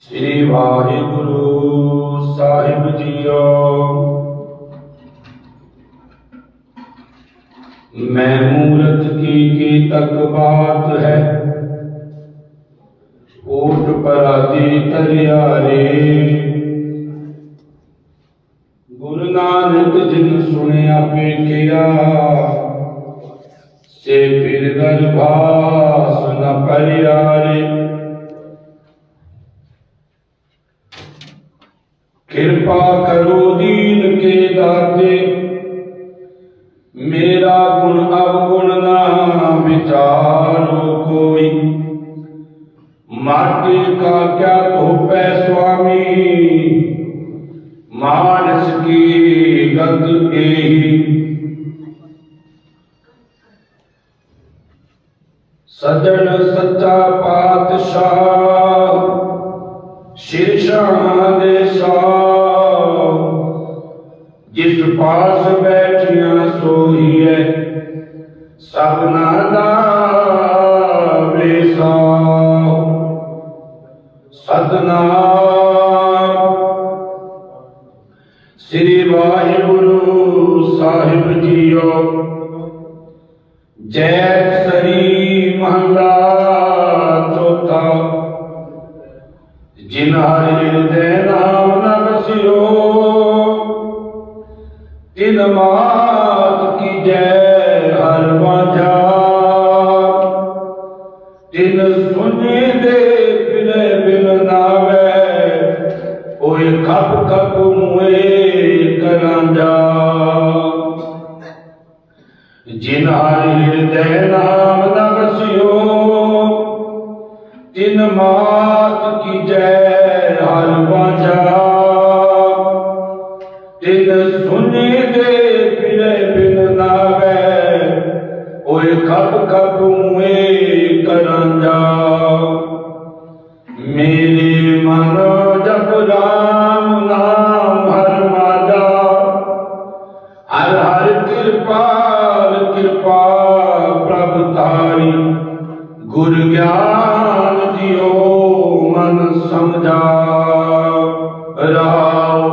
ਸ੍ਰੀ Waheguru Sahib JIO. ਮੈਂ ਮੂਰਤ ਕੀ ਕੀ ਤਕ ਬਾਤ ਹੈ? ਓਟ ਪਰਾਦੀ ਤਰਿਆਰੇ ਗੁਰੂ ਨਾਨਕ ਜਿਨ ਸੁਣਿਆ ਪੇਖਿਆ ਸੇ ਫਿਰ ਦਰਬਾਸ ਨ ਪਰਿਆਰੇ। ਕਿਰਪਾ ਕਰੋ ਦੀਨ ਕੇ ਦਾਤੇ। ਮੇਰਾ ਗੁਣ ਅਵਗੁਣ ਨਾ ਵਿਚਾਰੋ ਕੋਈ। ਮਾਟੀ ਕਾ ਕਿਆ ਧੋਪੈ ਸੁਆਮੀ। ਮਾਨਸ ਕੀ ਗਤ ਏਹੀ। ਸਜਣ ਸੱਚਾ ਪਾਤਸ਼ਾਹ। ਸ਼ੀਰਸ਼ਾਂ ਦੇ ਸਾਹ ਜਿਸ ਪਾਸ ਬੈਠਿਆ ਸੋਹੀਐ ਸਭਨਾ ਦਾ ਵੇਸਾ ਸਤਨਾਮ। ਸ੍ਰੀ ਵਾਹਿਗੁਰੂ ਸਾਹਿਬ ਜੀਓ, ਜੈ ਸਰੀ ਮਹੰਦਾ ਚੌਥਾ ਜਿਨ ਤਿਨ ਮਾਤ ਕੀ ਜੈ ਹਰ ਵਾਝਾ। ਤਿਨ ਸੁਨੇ ਦੇ ਬਿਲੇ ਬਿਲ ਨਾਵੇ, ਓਏ ਖਪ ਖਪ ਮੁਏ ਕਰਾਂਜਾ ਜਿਨ ਹਰਿ ਹਿਰਦੈ ਨਾਮ ਨ ਵਸਿਓ, ਤਿਨ ਮਾਤ ਕੀ ਜੈ ਹਰ ਵਾਜਾ ਖਪ ਕਰਾਂਜਾ ਮੇਰੇ ਮਨ ਜਪ ਰਾਮ ਨਾਮ ਹਰ ਮਾਦਾ। ਹਰ ਹਰ ਕਿਰਪਾਲ ਕਿਰਪਾ ਪ੍ਰਭ ਤਾਰੀ ਗੁਰ ਗਿਆਨ ਦਿਓ ਮਨ ਸਮਝਾ। ਰਾਉ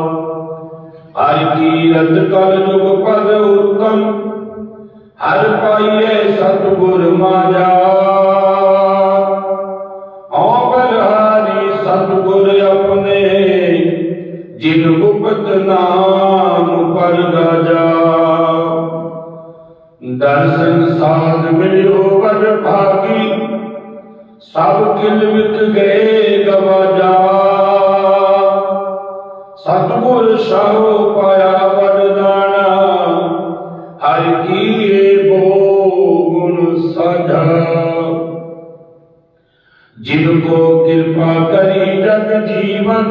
ਹਰ ਕੀਰਤ ਕਰ ਜੁਗ ਪਦ ਉਤਮ। ਹਰ ਪਾਈਏ ਸਤਿਗੁਰ ਮਾਜਾ। ਹਉ ਬਲਹਾਰੀ ਸਤਿਗੁਰ ਆਪਣੇ, ਜਿਨ ਗੁਪਤ ਨਾਮ ਪਰ ਗਾਜਾ ਦਰਸ਼ਨ ਸਾਧ ਮਿਲਿਓ ਵਡ ਭਾਗੀ, ਸਭ ਕਿਲ ਵਿਕ ਗਏ ਗਵਾਜਾ। ਸਤਿਗੁਰ ਸਾਹੋ ਪਾਇਆ ਵਰਦਾਨਾ, ਹਰਿ ਕੀਏ ਸਾਧਾ ਜਿਨ ਕੋ ਕਿਰਪਾ ਕਰੀ ਜਗ ਜੀਵਨ,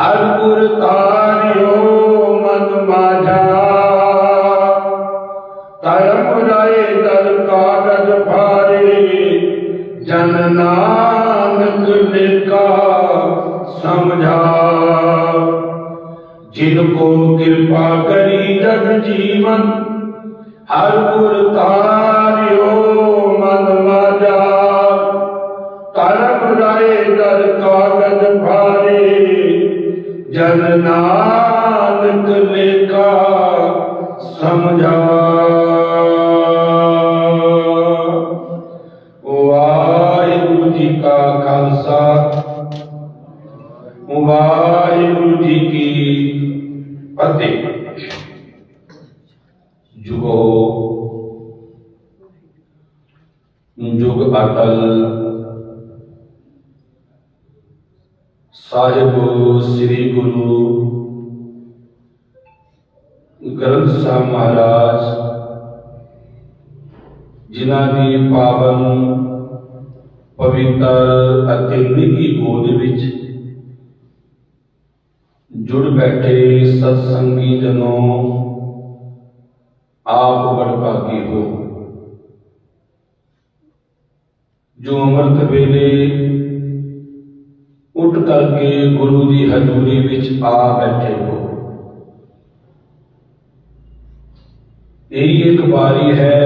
ਹਰ ਗੁਰ ਤਾਰਿਓ ਮਨ ਮਾਝਾ। ਧਰਮ ਰਾਏ ਦਰ ਕਾਗਜ ਭਾਰੇ, ਜਨ ਨਾਨਕ ਲਿਖਾ ਸਮਝਾ। ਜਿਨ ਕੋ ਕਿਰਪਾ ਕਰੀ ਜਗ ਜੀਵਨ, ਹਰ ਗੁਰ ਤਾਰਿਓ ਜਨ ਨਾਨਕ ਲੇਖਾ ਸਮਝਾ। ਵਾਹਿਗੁਰੂ ਜੀ ਕਾ ਖਾਲਸਾ, ਵਾਹਿਗੁਰੂ ਜੀ ਕੀ ਫਤਿਹ। ਜੁਗੋ, ਜੁਗ ਅਟਲ ਸਾਹਿਬ ਸ੍ਰੀ ਗੁਰੂ ਗ੍ਰੰਥ ਸਾਹਿਬ ਮਹਾਰਾਜ, ਜਿਨ੍ਹਾਂ ਦੀ ਪਾਵਨ ਪਵਿੱਤਰ ਅਤੇ ਨਿੱਘੀ ਗੋਦ ਵਿੱਚ ਜੁੜ ਬੈਠੇ ਸਤਸੰਗੀ ਜਨੋ, ਆਪ ਵਡਭਾਗੀ ਹੋ। ਜੋ ਅੰਮ੍ਰਿਤ ਵੇਲੇ ਉੱਠ ਕਰਕੇ ਗੁਰੂ ਦੀ ਹਜ਼ੂਰੀ ਵਿੱਚ ਆ ਬੈਠੇ ਹੋ। ਇਹੀ ਇੱਕ ਵਾਰੀ ਹੈ,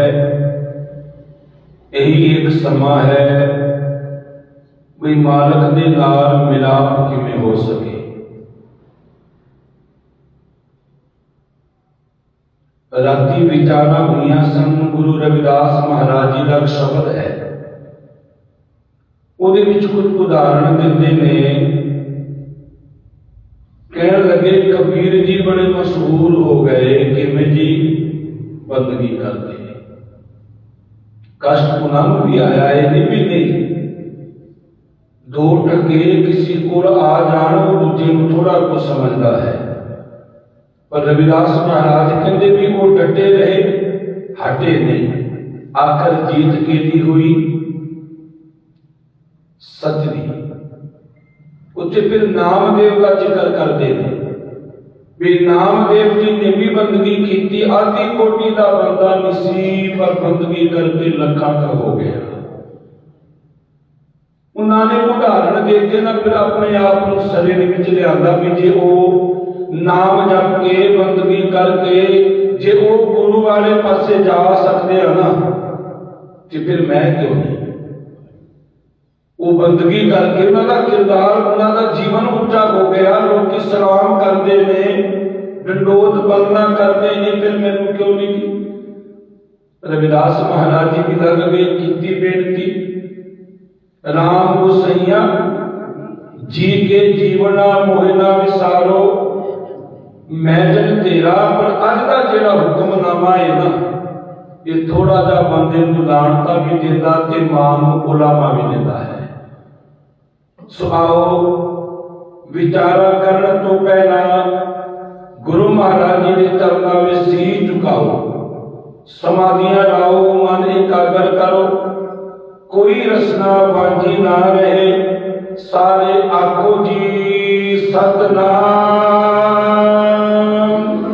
ਇਹੀ ਇੱਕ ਸਮਾਂ ਹੈ ਵੀ ਮਾਲਕ ਦੇ ਨਾਲ ਮਿਲਾਪ ਕਿਵੇਂ ਹੋ ਸਕੇ। ਰਾਤੀ ਵਿਚਾਰਾਂ ਹੋਈਆਂ ਸਨ, ਗੁਰੂ ਰਵਿਦਾਸ ਮਹਾਰਾਜ ਜੀ ਦਾ ਸ਼ਬਦ ਹੈ। ਉਹਦੇ ਵਿੱਚ ਕੁਝ ਉਦਾਹਰਣ ਦਿੰਦੇ ਨੇ। ਕਹਿਣ ਲੱਗੇ, ਕਬੀਰ ਜੀ ਬੜੇ ਮਸ਼ਹੂਰ ਹੋ ਗਏ, ਕਿਵੇਂ ਜੀ? ਬੰਦਗੀ ਕਰਦੇ। ਕਸ਼ਟ ਉਹਨਾਂ ਨੂੰ ਵੀ ਆਇਆ, ਇਹ ਨਹੀਂ ਵੀ ਨਹੀਂ ਦੋ ਟਕੇ ਕਿਸੇ ਕੋਲ ਆ ਜਾਣ, ਉਹ ਦੂਜੇ ਨੂੰ ਥੋੜਾ ਕੁ ਸਮਝਦਾ ਹੈ। ਪਰ ਰਵਿਦਾਸ ਮਹਾਰਾਜ ਕਹਿੰਦੇ ਵੀ ਉਹ ਡਟੇ ਰਹੇ, ਹਟੇ ਨਹੀਂ। ਆਖਰ ਜੀਤ ਕੀਤੀ ਹੋਈ? ਸੱਚ ਦੀ। ਉੱਥੇ ਫਿਰ ਨਾਮਦੇਵ ਦਾ ਜ਼ਿਕਰ ਕਰਦੇ ਨੇ। ਵੀ ਨਾਮਦੇਵ ਜੀ ਨੇ ਵੀ ਬੰਦਗੀ ਕੀਤੀ ਆਦੀ ਕੋਟੀ ਦਾ ਬੰਦਾ ਨਸੀ ਪਰ ਬੰਦਗੀ ਕਰਕੇ ਲੱਖਾਂ ਦਾ ਹੋ ਗਿਆ। ਉਹਨਾਂ ਨੇ ਉਦਾਹਰਣ ਦੇ ਕੇ ਨਾ, ਫਿਰ ਆਪਣੇ ਆਪ ਨੂੰ ਸਰੇ ਦੇ ਵਿੱਚ ਲਿਆਂਦਾ ਵੀ ਜੇ ਉਹ ਨਾਮ ਜਪ ਕੇ ਬੰਦਗੀ ਕਰਕੇ ਜੇ ਉਹ ਗੁਰੂ ਵਾਲੇ ਪਾਸੇ ਜਾ ਸਕਦੇ ਆ ਨਾ, ਤੇ ਫਿਰ ਮੈਂ ਕਿਉਂ ਨਹੀਂ? ਉਹ ਬੰਦਗੀ ਕਰਕੇ ਉਹਨਾਂ ਦਾ ਕਿਰਦਾਰ ਉਹਨਾਂ ਦਾ ਜੀਵਨ ਉੱਚਾ ਹੋ ਗਿਆ ਲੋਕੀ ਸਲਾਮ ਕਰਦੇ ਨੇ ਡੰਡੋਤ ਬੰਦਨਾ ਕਰਦੇ ਨੇ ਫਿਰ ਮੈਨੂੰ ਕਿਉਂ ਨਹੀਂ ਕੀ ਰਵਿਦਾਸ ਮਹਾਰਾਜ ਜੀ ਵੀ ਲਗਵੇ ਕੀਤੀ ਬੇਨਤੀ ਰਾਮ ਗੁਸਈਆ ਜੀ ਕੇ ਜੀਵਨਾ ਮੋਹਿਨਾ ਵਿਸਾਰੋ ਮੈਂ ਜਨ ਤੇਰਾ ਪਰ ਅੱਜ ਦਾ ਜਿਹੜਾ ਹੁਕਮਨਾਮਾ ਹੈ ਨਾ ਇਹ ਥੋੜਾ ਜਿਹਾ ਬੰਦੇ ਨੂੰ ਲਾਣਤਾ ਵੀ ਦਿੰਦਾ ਤੇ ਮਾਂ ਨੂੰ ਉਲਾਮਾ ਵੀ ਦਿੰਦਾ ਹੈ ਸੋ ਆਓ ਵਿਚਾਰਾ ਕਰਨ ਤੋਂ ਪਹਿਲਾਂ ਗੁਰੂ ਮਹਾਰਾਜ ਜੀ ਦੇ ਚਰਨਾਂ ਵਿੱਚ ਸੀਸ ਝੁਕਾਓ ਸਮਾਧੀਆਂ ਲਾਓ, ਮਨ ਇਕਾਗਰ ਕਰੋ। ਕੋਈ ਰਸਨਾ ਬਾਂਝੀ ਨਾ ਰਹੇ। ਸਾਰੇ ਆਖੋ ਜੀ, ਸਤਨਾਮ।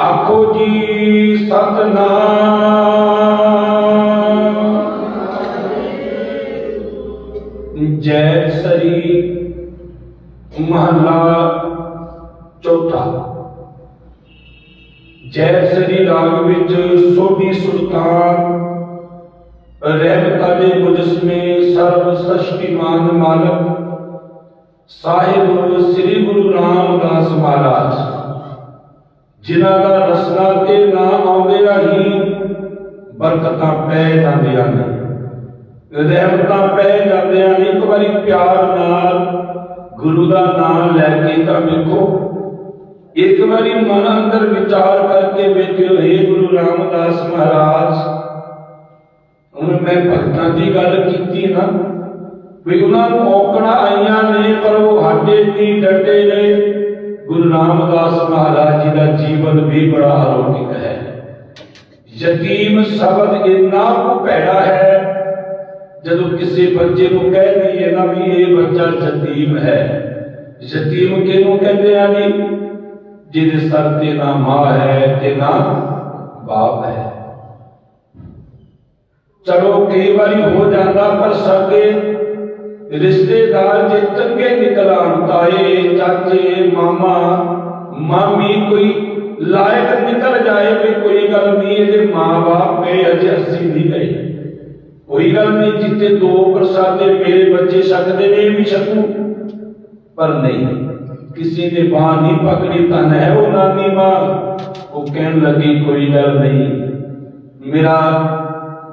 ਆਖੋ ਜੀ, ਸਤਨਾਮ। ਮਹਲਾ ਚੌਥਾ। ਜੈ ਸਰੀ ਰਾਗ ਵਿੱਚ ਸੋਢੀ ਸੁਲਤਾਨ ਰਹਿਮਤਾਂ ਦੇ ਮੁਜਸਮੇ ਸਰਬ ਸ੍ਰਿਸ਼ਟੀਮਾਨ ਮਾਲਕ ਸਾਹਿਬ ਸ੍ਰੀ ਗੁਰੂ ਰਾਮਦਾਸ ਮਹਾਰਾਜ, ਜਿਨ੍ਹਾਂ ਦਾ ਰਸਨਾ ਤੇ ਨਾ ਆਉਂਦਿਆਂ ਹੀ ਬਰਕਤਾਂ ਪੈ ਜਾਂਦੀਆਂ ਨੇ ਰਹਿਮਤਾਂ ਪੈ ਜਾਂਦੀਆਂ ਨੇ ਇੱਕ ਵਾਰੀ ਪਿਆਰ ਨਾਲ ਗੁਰੂ ਦਾ ਨਾਮ ਲੈ ਕੇ ਤਾਂ ਵੇਖੋ। ਇੱਕ ਵਾਰੀ ਮਨ ਅੰਦਰ ਵਿਚਾਰ ਕਰਕੇ ਵੇਖਿਓ हे ਗੁਰੂ ਰਾਮਦਾਸ ਮਹਾਰਾਜ, ਹੁਣ ਮੈਂ ਭਗਤਾਂ ਦੀ ਗੱਲ ਕੀਤੀ ਨਾ, ਵੀ ਉਹਨਾਂ ਨੂੰ ਔਕੜਾਂ ਆਈਆਂ ਨੇ, ਪਰ ਉਹ ਹੱਡੇ ਨਹੀਂ ਡਟੇ ਨੇ। ਗੁਰੂ ਰਾਮਦਾਸ ਮਹਾਰਾਜ ਜੀ ਦਾ ਜੀਵਨ ਵੀ ਬੜਾ ਅਲੌਕਿਕ ਹੈ। ਯਤੀਮ ਸ਼ਬਦ ਇੰਨਾ ਕੁ ਭੈੜਾ ਹੈ ਜਦੋਂ ਕਿਸੇ ਬੱਚੇ ਨੂੰ ਕਹਿ ਦਈਏ ਨਾ ਵੀ ਇਹ ਬੱਚਾ ਯਤੀਮ ਹੈ ਯਤੀਮ ਕਿਹਨੂੰ ਕਹਿੰਦੇ ਆ ਜੀ ਜਿਹਦੇ ਸਰ ਤੇ ਨਾ ਮਾਂ ਹੈ ਤੇ ਨਾ ਬਾਪ ਹੈ ਚਲੋ ਕਈ ਵਾਰੀ ਹੋ ਜਾਂਦਾ ਪਰ ਸਕੇ ਰਿਸ਼ਤੇਦਾਰ ਜੇ ਚੰਗੇ ਨਿਕਲਣ ਤਾਏ ਚਾਚੇ ਮਾਮਾ ਮਾਮੀ ਕੋਈ ਲਾਇਕ ਨਿਕਲ ਜਾਏ ਵੀ ਕੋਈ ਗੱਲ ਨਹੀਂ ਇਹਦੇ ਮਾਂ-ਬਾਪ ਗਏ ਅਜੇ ਅਸੀਂ ਨਹੀਂ ਗਏ ਕੋਈ ਗੱਲ ਨਹੀਂ ਜਿੱਤੇ ਦੋ ਪ੍ਰਸਾਦੇ ਮੇਰੇ ਬੱਚੇ ਛਕਦੇ ਨੇ, ਇਹ ਵੀ ਛਕੂ। ਪਰ ਨਹੀਂ, ਕਿਸੇ ਨੇ ਬਾਹ ਨਹੀਂ ਪਕੜੀ ਤਾਂ ਹੈ ਉਹ ਨਾਨੀ ਮਾਂ ਉਹ ਕਹਿਣ ਲੱਗੀ, ਕੋਈ ਗੱਲ ਨਹੀਂ। ਮੇਰਾ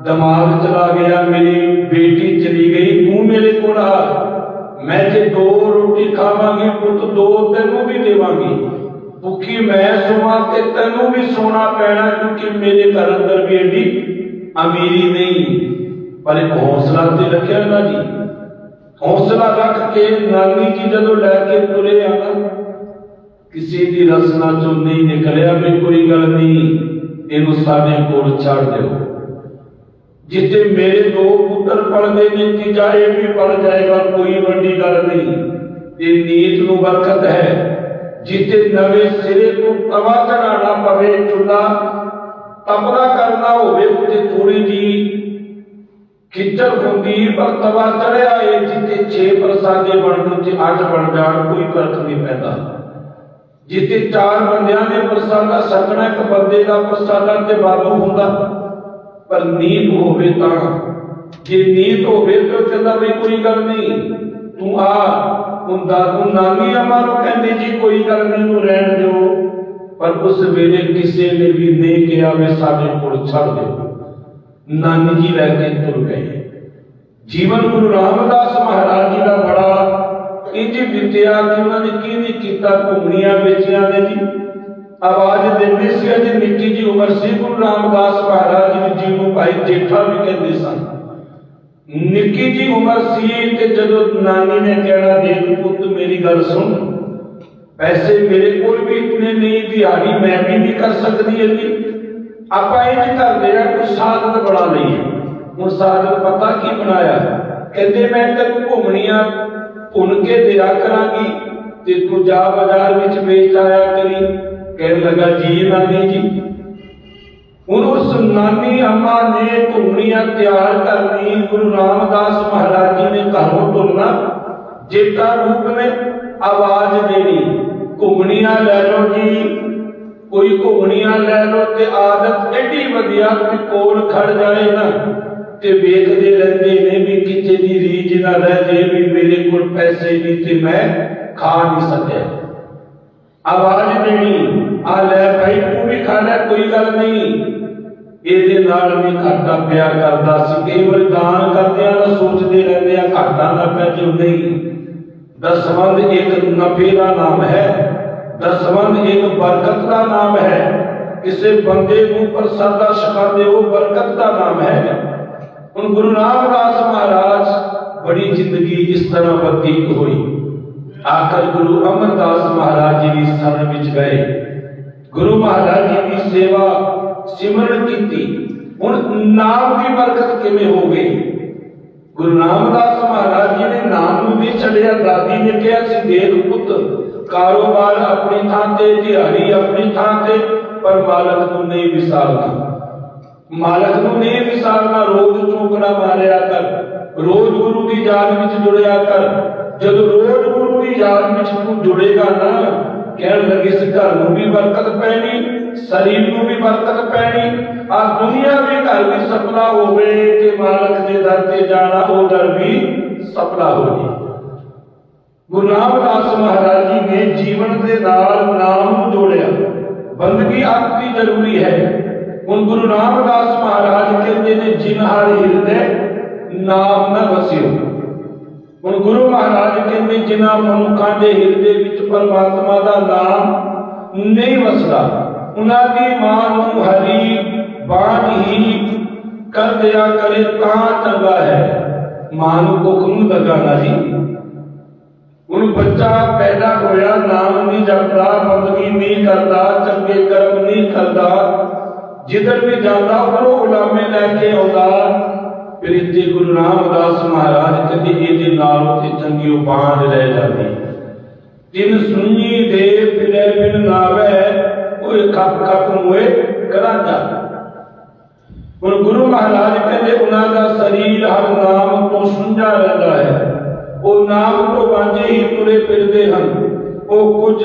ਦਿਮਾਗ ਚਲਾ ਗਿਆ, ਮੇਰੀ ਬੇਟੀ ਚਲੀ ਗਈ, ਤੂੰ ਮੇਰੇ ਕੋਲ ਆ। ਮੈਂ ਜੇ ਦੋ ਰੋਟੀ ਖਾਵਾਂਗੀ, ਪੁੱਤ, ਦੋ ਤੈਨੂੰ ਵੀ ਦੇਵਾਂਗੀ। ਭੁੱਖੀ ਮੈਂ ਸੁਣਾ ਤੇ ਤੈਨੂੰ ਵੀ ਸੋਣਾ ਪੈਣਾ, ਕਿਉਂਕਿ ਮੇਰੇ ਘਰ ਅੰਦਰ ਵੀ ਏਡੀ ਅਮੀਰੀ ਨਹੀਂ। ਪਰ ਇੱਕ ਹੌਸਲਾ ਤੇ ਰੱਖਿਆ ਨਾ ਜੀ। ਹੌਸਲਾ ਰੱਖ ਕੇ ਨਾਨੀ ਜੀ ਜਦੋਂ ਲੈ ਕੇ ਤੁਰੇ ਆਣਾ ਕਿਸੇ ਦੀ ਰਸਨਾ ਚੋਂ ਨਹੀਂ ਨਿਕਲਿਆ ਵੀ ਕੋਈ ਗੱਲ ਨਹੀਂ, ਇਹਨੂੰ ਸਾਡੇ ਕੋਲ ਛੱਡ ਦਿਓ। ਜਿੱਤੇ ਮੇਰੇ ਦੋ ਪੁੱਤਰ ਪੜਦੇ ਨੇ ਤੀਜਾ ਇਹ ਵੀ ਪੜ ਜਾਏਗਾ, ਕੋਈ ਵੱਡੀ ਗੱਲ ਨਹੀਂ। ਇਹ ਨੀਤ ਨੂੰ ਬਰਕਤ ਹੈ। ਜਿੱਤੇ ਨਵੇਂ ਸਿਰੇ ਤੋਂ ਤਵਾ ਚੜਾਣਾ ਪਵੇ ਚੁੱਲਾ ਤਪਦਾ ਕਰਨਾ ਹੋਵੇ ਉੱਤੇ ਥੋੜੀ ਜੀ ਖਿੱਚਰ ਹੁੰਦੀ ਪਰ ਤਵਾ ਚੜਿਆ ਏ ਜਿੱਤੇ 6 ਪ੍ਰਸਾਦੇ ਬਣਨ ਤੇ 8 ਬਣ ਜਾਣ, ਕੋਈ ਫ਼ਰਕ ਨਹੀਂ ਪੈਂਦਾ। ਜਿੱਤੇ ਚਾਰ ਬੰਦਿਆਂ ਨੇ ਪ੍ਰਸਾਦਾ ਛਕਣਾ ਇੱਕ ਬੰਦੇ ਦਾ ਪ੍ਰਸਾਦਾ ਤੇ ਬਾਬੂ ਹੁੰਦਾ। ਪਰ ਨੀਤ ਹੋਵੇ ਤਾਂ, ਜੇ ਨੀਤ ਹੋਵੇ ਤਾਂ ਕਹਿੰਦਾ ਵੀ ਕੋਈ ਗੱਲ ਨਹੀਂ, ਤੂੰ ਆ ਹੁੰਦਾ ਤੂੰ ਨਾਨੀ ਅਮਾ ਨੂੰ ਕਹਿੰਦੇ ਜੀ ਕੋਈ ਗੱਲ ਨਹੀਂ ਨੂੰ ਰਹਿਣ ਦਿਓ। ਪਰ ਉਸ ਵੇਲੇ ਕਿਸੇ ਨੇ ਵੀ ਨਹੀਂ ਕਿਹਾ ਵੀ ਸਾਡੇ ਕੋਲ ਛੱਡ ਦਿਓ ਨਾਨੀ ਜੀ ਲੈ ਕੇ ਤੁਰ ਗਏ। ਜੀਵਨ ਗੁਰੂ ਰਾਮਦਾਸ ਮਹਾਰਾਜ ਜੀ ਦਾ ਬੜਾ ਇੰਜ ਵਿਦਿਆ ਕਿ ਉਹਨਾਂ ਨੇ ਕੀ ਕੀਤਾ ਘੁੰਮਣੀਆਂ ਵੇਚੀਆਂ ਦੇ ਜੀ। ਆਵਾਜ਼ ਦਿੰਦੇ ਸੀ ਅਜੇ ਨਿੱਕੀ ਜੀ ਉਮਰ ਸੀ, ਗੁਰੂ ਰਾਮਦਾਸ ਮਹਾਰਾਜ ਜੀ ਨੂੰ ਭਾਈ ਜੇਠਾ ਵੀ ਕਹਿੰਦੇ ਸਨ। ਨਿੱਕੀ ਜੀ ਉਮਰ ਸੀ ਤੇ ਜਦੋਂ ਨਾਨੀ ਨੇ ਕਹਿਣਾ, ਦੇਖ ਪੁੱਤ, ਮੇਰੀ ਗੱਲ ਸੁਣ। ਪੈਸੇ ਮੇਰੇ ਕੋਲ ਵੀ ਇਤਨੇ ਨਹੀਂ, ਦਿਹਾੜੀ ਮੈਂ ਵੀ ਨਹੀਂ ਕਰ ਸਕਦੀ ਇੰਨੀ। ਆਪਾਂ ਇੰਜ ਕਰਦੇ ਆ, ਕੋਈ ਸਾਧਨ ਬਣਾ ਲਈਏ ਹੁਣ ਸਾਧਨ ਪਤਾ ਕੀ ਬਣਾਇਆ? ਕਹਿੰਦੇ ਮੈਂ ਤੈਨੂੰ ਘੁੰਮਣੀਆਂ ਭੁੰਨ ਕੇ ਦਿਆ ਕਰਾਂਗੀ ਤੇ ਤੂੰ ਜਾ ਬਾਜ਼ਾਰ ਵਿੱਚ ਵੇਚ ਆਇਆ ਕਰੀ। ਕਹਿਣ ਲੱਗਾ, ਜੀ ਨਾਨੀ ਜੀ, ਹੁਣ ਉਸ ਨਾਨੀ ਅੰਮਾ ਨੇ ਘੁੰਮਣੀਆਂ ਤਿਆਰ ਕਰਨੀ, ਗੁਰੂ ਰਾਮਦਾਸ ਮਹਾਰਾਜ ਜੀ ਨੇ ਘਰੋਂ ਤੁਰਨਾ। ਜੇਤਾ ਰੂਪ ਨੇ ਆਵਾਜ਼ ਦੇਣੀ ਘੁੰਮਣੀਆਂ ਲੈ ਲਓ ਜੀ। ਕੋਈ ਘੁੰਮਣੀਆਂ ਲੈ ਲਓ ਤੇ ਆਦਤ ਐਡੀ ਵਧੀਆ ਕਿ ਕੋਲ ਖੜ ਜਾਏ ਨਾ, ਤੇ ਵੇਖਦੇ ਰਹਿੰਦੇ ਨੇ ਵੀ ਕਿਤੇ ਦੀ ਰੀਝ ਨਾ ਰਹਿ ਜੇ ਵੀ ਮੇਰੇ ਕੋਲ ਪੈਸੇ ਨਹੀਂ ਤੇ ਮੈਂ ਖਾ ਨਹੀਂ ਸਕਿਆ। ਆਵਾਜ਼ ਦੇਣੀ, ਆ ਲੈ ਭਾਈ, ਤੂੰ ਵੀ ਖਾ ਕੋਈ ਗੱਲ ਨਹੀਂ। ਇਹਦੇ ਨਾਲ ਵੀ ਘਾਟਾ ਪਿਆ ਕਰਦਾ ਸੀ। ਕਈ ਵਾਰ ਦਾਨ ਕਰਦਿਆਂ ਦਾ ਸੋਚਦੇ ਰਹਿੰਦੇ ਆ, ਘਾਟਾ ਨਾ ਪੈ ਜੋ, ਨਹੀਂ। ਦਸਵੰਦ ਇੱਕ ਨਫੇ ਦਾ ਨਾਮ ਹੈ। ਦਸਵੰਦ ਇੱਕ ਬਰਕਤ ਦਾ ਨਾਮ ਹੈ। ਕਿਸੇ ਬੰਦੇ ਨੂੰ ਪ੍ਰਸਾਦਾ ਛਕਾਉਂਦੇ ਉਹ ਬਰਕਤ ਦਾ ਨਾਮ ਹੈ। ਹੁਣ ਗੁਰੂ ਰਾਮਦਾਸ ਮਹਾਰਾਜ ਬੜੀ ਜ਼ਿੰਦਗੀ ਇਸ ਤਰ੍ਹਾਂ ਬਤੀਤ ਹੋਈ। ਆਖਰ ਗੁਰੂ ਅਮਰਦਾਸ ਮਹਾਰਾਜ ਜੀ ਦੀ ਸ਼ਰਨ ਵਿੱਚ ਗਏ। ਗੁਰੂ ਮਹਾਰਾਜ ਜੀ ਦੀ ਸੇਵਾ ਸਿਮਰਨ ਕੀਤੀ। ਹੁਣ ਨਾਮ ਦੀ ਬਰਕਤ ਕਿਵੇਂ ਹੋ ਗਈ? ਗੁਰੂ ਰਾਮਦਾਸ ਮਹਾਰਾਜ ਜੀ ਨੇ ਨਾਮ ਨੂੰ ਵੀ ਛੱਡਿਆ, ਦਾਦੀ ਨੇ ਕਿਹਾ ਸੀ, ਦੇਖ ਪੁੱਤ ਕਾਰੋਬਾਰ ਆਪਣੀ ਥਾਂ ਤੇ, ਦਿਹਾੜੀ ਆਪਣੀ ਥਾਂ ਤੇ, ਪਰ ਮਾਲਕ ਨੂੰ ਨਹੀਂ ਵਿਸਾਰਨਾ। ਮਾਲਕ ਨੂੰ ਨਹੀਂ ਵਿਸਾਰਨਾ, ਰੋਜ਼ ਚੌਕੜਾ ਮਾਰਿਆ ਕਰ। ਰੋਜ਼ ਗੁਰੂ ਦੀ ਯਾਦ ਵਿੱਚ ਜੁੜਿਆ ਕਰ। ਜਦੋਂ ਰੋਜ਼ ਗੁਰੂ ਦੀ ਯਾਦ ਵਿੱਚ ਤੂੰ ਜੁੜੇਗਾ ਨਾ, ਕਹਿਣ ਲੱਗੇ, ਇਸ ਘਰ ਨੂੰ ਵੀ ਬਰਕਤ ਪੈਣੀ, ਸਰੀਰ ਨੂੰ ਵੀ ਬਰਕਤ ਪੈਣੀ ਆ ਦੁਨੀਆ ਦੇ ਘਰ ਵੀ ਸਪਨਾ ਹੋਵੇ ਤੇ ਮਾਲਕ ਦੇ ਦਰ ਤੇ ਜਾਣਾ, ਉਹ ਦਰ ਵੀ ਸਪਨਾ ਹੋਵੇ। ਗੁਰੂ ਰਾਮਦਾਸ ਮਹਾਰਾਜ ਜੀ ਨੇ ਜੀਵਨ ਦੇ ਨਾਲ ਨਾਮ ਨੂੰ ਜੋੜਿਆ। ਬੰਦਗੀ ਆਪ ਜ਼ਰੂਰੀ ਹੈ। ਹੁਣ ਗੁਰੂ ਰਾਮਦਾਸ ਮਹਾਰਾਜ ਕਹਿੰਦੇ ਨੇ ਜਿਨ ਹਰ ਹਿਰਦੇ ਨਾਮ ਨਾ ਵਸਿਓ। ਹੁਣ ਗੁਰੂ ਮਹਾਰਾਜ ਕਹਿੰਦੇ, ਜਿਨ੍ਹਾਂ ਮਨੁੱਖਾਂ ਦੇ ਹਿਰਦੇ ਵਿੱਚ ਪਰਮਾਤਮਾ ਦਾ ਨਾਮ ਨਹੀਂ ਵਸਦਾ, ਉਹਨਾਂ ਦੀ ਮਾਂ ਨੂੰ ਹਰੀ ਬਾਣ ਹੀ ਕਰ ਦਿਆ ਕਰੇ ਤਾਂ ਚੰਗਾ ਹੈ। ਮਾਂ ਨੂੰ ਕੁੱਖ ਨੂੰ ਲੱਗਾ ਨਾ ਹੁਣ ਬੱਚਾ ਪੈਦਾ ਹੋਇਆ, ਨਾਮ ਨਹੀਂ ਜਪਦਾ ਬੰਦਗੀ ਨਹੀਂ ਕਰਦਾ, ਚੰਗੇ ਕਰਮ ਨਹੀਂ ਕਰਦਾ। ਜਿੱਧਰ ਵੀ ਜਾਂਦਾ ਉਧਰੋਂ ਗੁਲਾਮੇ ਲੈ ਕੇ ਆਉਂਦਾ। ਫਿਰ ਇੱਥੇ ਗੁਰੂ ਰਾਮਦਾਸ ਮਹਾਰਾਜ ਕਹਿੰਦੇ, ਇਹਦੇ ਨਾਲ ਉੱਥੇ ਚੰਗੀ ਉਪਾਂਜ ਰਹਿ ਜਾਂਦੀ। ਤਿੰਨ ਸੁਣੀ ਦੇ ਫਿਰੇ ਬਿਨ ਨਾਵੇ, ਉਹ ਖੱਪ ਖੱਪ ਹੋਏ ਕਰਾਂਦਾ। ਹੁਣ ਗੁਰੂ ਮਹਾਰਾਜ ਕਹਿੰਦੇ, ਉਹਨਾਂ ਦਾ ਸਰੀਰ ਹਰ ਨਾਮ ਤੋਂ ਸੁੰਝਾ ਰਹਿੰਦਾ ਹੈ। ਉਹ ਨਾਮ ਤੋਂ ਵਾਂਝੇ ਹੀ ਤੁਰੇ ਫਿਰਦੇ ਹਨ। ਉਹ ਕੁਝ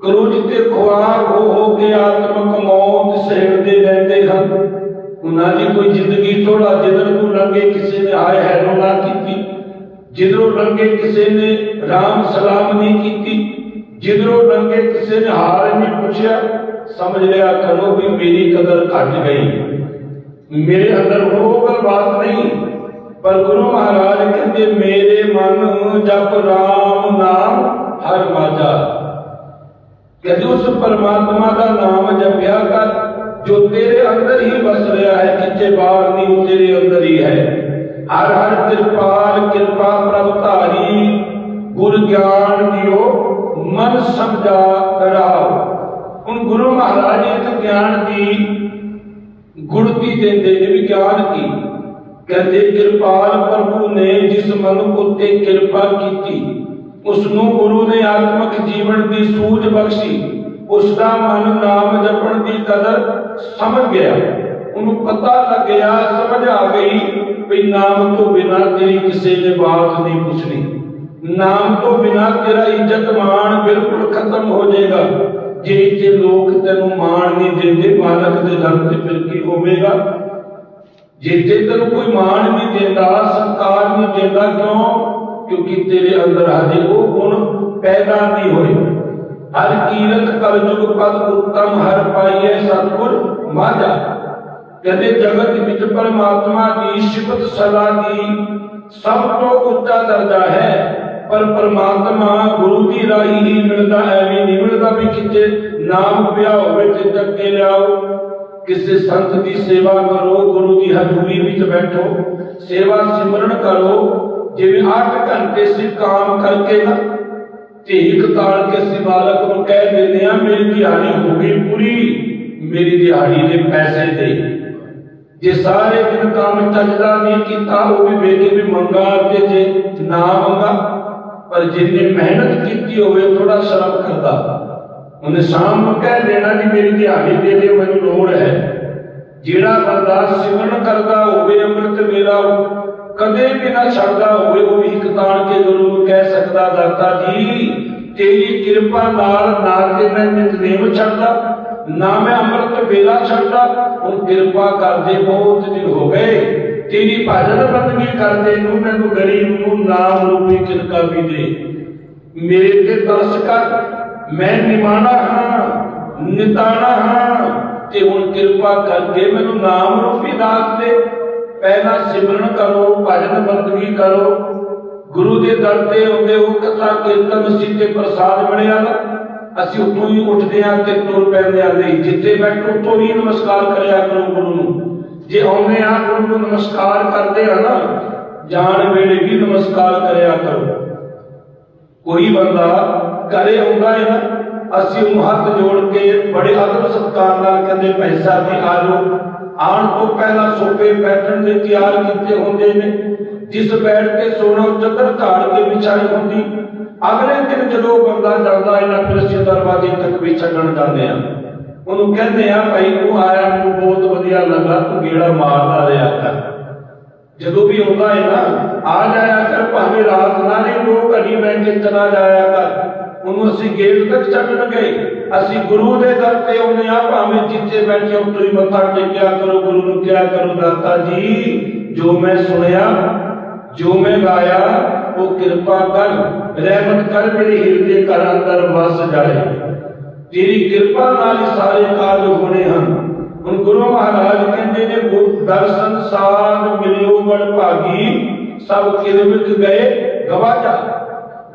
ਕਰੂਜ ਤੇ ਖੁਆਰ ਹੋ ਹੋ ਕੇ ਆਤਮਕ ਮੌਤ ਸਹਿੜਦੇ ਰਹਿੰਦੇ ਹਨ। ਉਹਨਾਂ ਦੀ ਕੋਈ ਜ਼ਿੰਦਗੀ ਥੋੜਾ ਜਿੱਧਰ ਨੂੰ ਲੰਘੇ ਕਿਸੇ ਨੇ ਆਏ ਹੈਰੋ ਨਾ ਕੀਤੀ। ਜਿੱਧਰੋਂ ਲੰਘੇ ਕਿਸੇ ਨੇ ਰਾਮ ਸਲਾਮ ਨਹੀਂ ਕੀਤੀ। ਜਿੱਧਰੋਂ ਲੰਘੇ ਕਿਸੇ ਨੇ ਹਾਲ ਨਹੀਂ ਪੁੱਛਿਆ। ਸਮਝ ਲਿਆ ਕਰੋ ਵੀ ਮੇਰੀ ਕਦਰ ਘਟ ਗਈ। ਮੇਰੇ ਅੰਦਰ ਉਹ ਗੱਲ ਬਾਤ ਨਹੀਂ। ਪਰ ਗੁਰੂ ਮਹਾਰਾਜ ਕਹਿੰਦੇ, ਮੇਰੇ ਮਨ ਜਪ ਰਾਮ ਨਾਮ ਹਰ ਮਾਝਾ ਕਹਿੰਦੇ, ਉਸ ਪਰਮਾਤਮਾ ਦਾ ਨਾਮ ਜਪਿਆ ਕਰ, ਜੋ ਤੇਰੇ ਅੰਦਰ ਹੀ ਵਸ ਰਿਹਾ ਹੈ, ਕਿਤੇ ਬਾਹਰ ਨਹੀਂ, ਉਹ ਤੇਰੇ ਅੰਦਰ ਹੀ ਹੈ। ਹਰ ਹਰ ਕਿਰਪਾਲ, ਕਿਰਪਾ ਪ੍ਰਭ ਧਾਰੀ, ਗੁਰ ਗਿਆਨ ਦਿਓ, ਮਨ ਸਮਝਾ ਕਰਾਓ। ਹੁਣ ਗੁਰੂ ਮਹਾਰਾਜ ਇੱਕ ਗਿਆਨ ਦੀ ਗੁੜਤੀ ਦਿੰਦੇ ਨੇ ਵੀ ਗਿਆਨ ਕੀ ਕਹਿੰਦੇ ਕਿਰਪਾਲ ਪ੍ਰਭੂ ਨੇ ਜਿਸ ਮਨ ਉੱਤੇ ਕਿਰਪਾ ਕੀਤੀ ਉਸ ਨੂੰ ਗੁਰੂ ਨੇ ਆਤਮਿਕ ਜੀਵਨ ਦੀ ਸੂਝ ਬਖਸ਼ੀ ਉਸ ਦਾ ਮਨ ਨਾਮ ਜਪਣ ਦੀ ਕਦਰ ਸਮਝ ਗਿਆ। ਉਹਨੂੰ ਪਤਾ ਲੱਗਿਆ, ਸਮਝ ਆ ਗਈ ਵੀ ਨਾਮ ਤੋਂ ਬਿਨਾਂ ਤੇਰੀ ਕਿਸੇ ਨੇ ਬਾਤ ਨਹੀਂ ਪੁੱਛਣੀ। ਨਾਮ ਤੋਂ ਬਿਨਾਂ ਤੇਰਾ ਇੱਜ਼ਤ ਮਾਣ ਬਿਲਕੁਲ ਖਤਮ ਹੋ ਜਾਏਗਾ। ਜੇ ਇੱਥੇ ਲੋਕ ਤੈਨੂੰ ਮਾਣ ਨਹੀਂ ਦਿੰਦੇ, ਮਾਲਕ ਦੇ ਦਰ ਤੇ ਫਿਰ ਕੀ ਹੋਵੇਗਾ? ਜਿੱਤੇ ਤੈਨੂੰ ਕੋਈ ਮਾਣ ਨਹੀਂ ਦਿੰਦਾ ਸਤਕਾਰ ਨਹੀਂ ਦਿੰਦਾ ਕਿਉਂ? ਕਿਉਂਕਿ ਤੇਰੇ ਅੰਦਰ ਹਜੇ ਉਹ ਗੁਣ ਪੈਦਾ ਨਹੀਂ ਹੋਏ। ਹਰ ਕੀਰਤ ਕਲਯੁਗ ਪਦ ਉੱਤਮ ਹਰ ਪਾਈਏ ਸਤਗੁਰ ਮਾਝਾ। ਕਹਿੰਦੇ ਜਗਤ ਵਿੱਚ ਪਰਮਾਤਮਾ ਦੀ ਸਿਫਤ ਸਲਾਹ ਦੀ ਸਭ ਤੋਂ ਉੱਚਾ ਦਰਜਾ ਹੈ। ਪਰ ਪਰਮਾਤਮਾ ਗੁਰੂ ਦੀ ਰਾਹੀ ਹੀ ਮਿਲਦਾ, ਐਵੇਂ ਨਹੀਂ ਮਿਲਦਾ ਵੀ ਕਿਤੇ ਨਾਮ ਪਿਆ ਹੋਵੇ ਤੇ ਚੱਕੇ ਲਿਆਓ। ਕਿਸੇ ਸੰਤ ਦੀ ਸੇਵਾ ਕਰੋ, ਗੁਰੂ ਦੀ ਹਜ਼ੂਰੀ ਵਿੱਚ ਬੈਠੋ। ਸੇਵਾ ਸਿਮਰਨ ਕਰੋ, ਜਿਵੇਂ 8 ਘੰਟੇ ਸੇ ਕਾਮ ਕਰਕੇ ਨਾ ਢੀਕ ਤਾਲ ਕੇ ਅਸੀਂ ਨੂੰ ਕਹਿ ਦਿੰਦੇ ਆ ਮੇਰੀ ਦਿਹਾੜੀ ਹੋ ਗਈ ਪੂਰੀ, ਮੇਰੀ ਦਿਹਾੜੀ ਦੇ ਪੈਸੇ ਦੇ। ਜੇ ਸਾਰੇ ਦਿਨ ਕੰਮ ਚੱਜਦਾ ਨਹੀਂ ਕੀਤਾ, ਉਹ ਵੀ ਵੇਖੇ ਵੀ ਮੰਗਾ ਤੇ ਜੇ ਨਾ ਮੰਗਾ, ਪਰ ਜਿੰਨੇ ਮਿਹਨਤ ਕੀਤੀ ਹੋਵੇ ਥੋੜਾ ਸ਼ਰਮ ਕਰਦਾ। ਉਹਨੇ ਸ਼ਾਮ ਨੂੰ ਕਹਿ ਦੇਣਾ ਵੀ ਮੇਰੀ ਦਿਹਾੜੀ ਦੇ ਦੇ ਮੈਨੂੰ ਲੋੜ ਹੈ। ਜਿਹੜਾ ਬੰਦਾ ਸਿਮਰਨ ਕਰਦਾ ਹੋਵੇ ਅੰਮ੍ਰਿਤ ਵੇਲਾ, ਕਦੇ ਵੀ ਨਾ ਛੱਡਦਾ ਹੋਵੇ, ਉਹ ਇੱਕ ਤਾਣ ਕੇ ਗੁਰੂ ਕਹਿ ਸਕਦਾ, ਦਾਤਾ ਜੀ, ਤੇਰੀ ਕਿਰਪਾ ਨਾਲ ਨਾ ਤੇ ਮੈਂ ਨਿਤਨੇਮ ਛੱਡਦਾ, ਨਾ ਮੈਂ ਅੰਮ੍ਰਿਤ ਵੇਲਾ ਛੱਡਦਾ, ਹੁਣ ਕਿਰਪਾ ਕਰਦੇ ਬਹੁਤ ਦਿਨ ਹੋ ਗਏ। ਤੇਰੀ ਭਜਨ ਬੰਦਗੀ ਕਰਦੇ ਨੂੰ ਮੈਨੂੰ ਗਰੀਬ ਨੂੰ ਨਾਮ ਰੂਪੀ ਕਿਰਕਾ ਵੀ ਦੇ। ਮੇਰੇ ਤੇ ਤਰਸ ਕਰ ਮੈਂ ਨਿਮਾਣਾ ਹਾਂ, ਨਿਤਾਣਾ ਹਾਂ, ਤੇ ਹੁਣ ਕਿਰਪਾ ਕਰਕੇ ਮੈਨੂੰ ਨਾਮ ਰੂਪੀ ਦਾਤ ਦੇ। ਪਹਿਲਾਂ ਸਿਮਰਨ ਕਰੋ, ਭਜਨ ਬੰਦਗੀ ਕਰੋ। ਗੁਰੂ ਦੇ ਦਰ ਤੇ ਆਉਂਦੇ ਹੋ ਕਥਾ ਕੀਰਤਨ ਸਿੱਧੇ ਪ੍ਰਸਾਦ ਬਣਿਆ ਨਾ ਅਸੀਂ ਉੱਥੋਂ ਹੀ ਉੱਠਦੇ ਆਂ ਤੇ ਤੁਰ ਪੈਂਦੇ ਆ ਨਹੀਂ, ਜਿੱਥੇ ਬੈਠੋ, ਉੱਥੋਂ ਵੀ ਨਮਸਕਾਰ ਕਰਿਆ ਕਰੋ ਗੁਰੂ ਨੂੰ। ਜੇ ਆਉਂਦੇ ਆਂ ਗੁਰੂ ਨੂੰ ਨਮਸਕਾਰ ਕਰਦੇ ਆ ਨਾ, ਜਾਣ ਵੇਲੇ ਵੀ ਨਮਸਕਾਰ ਕਰਿਆ ਕਰੋ। ਕੋਈ ਬੰਦਾ ਘਰੇ ਆਉਂਦਾ ਹੈ ਅਸੀਂ ਉਹਨੂੰ ਹੱਥ ਜੋੜ ਕੇ ਬੜੇ ਆਦਰ ਸਤਿਕਾਰ ਨਾਲ ਕਹਿੰਦੇ ਭਾਈ ਸਾਹਿਬ ਜੀ ਆ ਜਾਓ। ਆਉਣ ਤੋਂ ਪਹਿਲਾਂ ਸੋਫੇ ਬੈਠਣ ਦੇ ਤਿਆਰ ਕੀਤੇ ਹੁੰਦੇ ਨੇ। ਜਿਸ ਬੈਠ ਕੇ ਸੋਣਾ ਚੱਦਰ ਝਾੜ ਕੇ ਵਿਛਾਈ ਹੁੰਦੀ। ਅਗਲੇ ਦਿਨ ਜਦੋਂ ਬੰਦਾ ਜਾਂਦਾ, ਇਹਨਾਂ ਫਿਰ ਦਰਵਾਜ਼ੇ ਤੱਕ ਵੀ ਛੱਡਣ ਜਾਂਦੇ ਆ। ਉਹਨੂੰ ਕਹਿੰਦੇ ਆ, ਭਾਈ, ਤੂੰ ਆਇਆ, ਮੈਨੂੰ ਬਹੁਤ ਵਧੀਆ ਲੱਗਾ, ਤੂੰ ਗੇੜਾ ਮਾਰਦਾ ਰਿਹਾ ਕਰ। ਜਦੋਂ ਵੀ ਆਉਂਦਾ ਹੈ ਨਾ, ਆ ਜਾਇਆ ਕਰ, ਭਾਵੇਂ ਰਾਤ ਨਾ ਨਹੀਂ ਘੜੀ ਬੈਠ ਕੇ ਚਲਾ ਜਾਇਆ ਕਰ। ਉਹਨੂੰ ਅਸੀਂ ਗੇਟ ਤੱਕ ਛੱਡਣ ਅਸੀਂ ਗੁਰੂ ਦੇ ਦਰ ਤੇ ਆਉਂਦੇ ਆ ਭਾਵੇਂ ਜਿੱਥੇ ਬੈਠੇ ਹੋ ਤੁਸੀਂ ਮੱਥਾ ਟੇਕਿਆ ਕਰੋ, ਗੁਰੂ ਨੂੰ ਕਿਹਾ ਕਰੋ, ਦਾਤਾ ਜੀ, ਜੋ ਮੈਂ ਸੁਣਿਆ, ਜੋ ਮੈਂ ਗਾਇਆ, ਉਹ ਕਿਰਪਾ ਕਰ, ਰਹਿਮਤ ਕਰ, ਮੇਰੇ ਹਿਰਦੇ ਘਰ ਅੰਦਰ ਵਸ ਜਾਏ। ਤੇਰੀ ਕਿਰਪਾ ਨਾਲ ਸਾਰੇ ਕਾਰਜ ਹੋਣੇ ਹਨ। ਹੁਣ ਗੁਰੂ ਮਹਾਰਾਜ ਕਹਿੰਦੇ ਨੇ ਗੁਰ ਦਰਸ਼ਨ ਸਾਧ ਮਿਲਿਓ ਬੜ ਭਾਗੀ, ਸਭ ਕਿਰਮਿਕ ਗਏ, ਗਵਾਚਾ।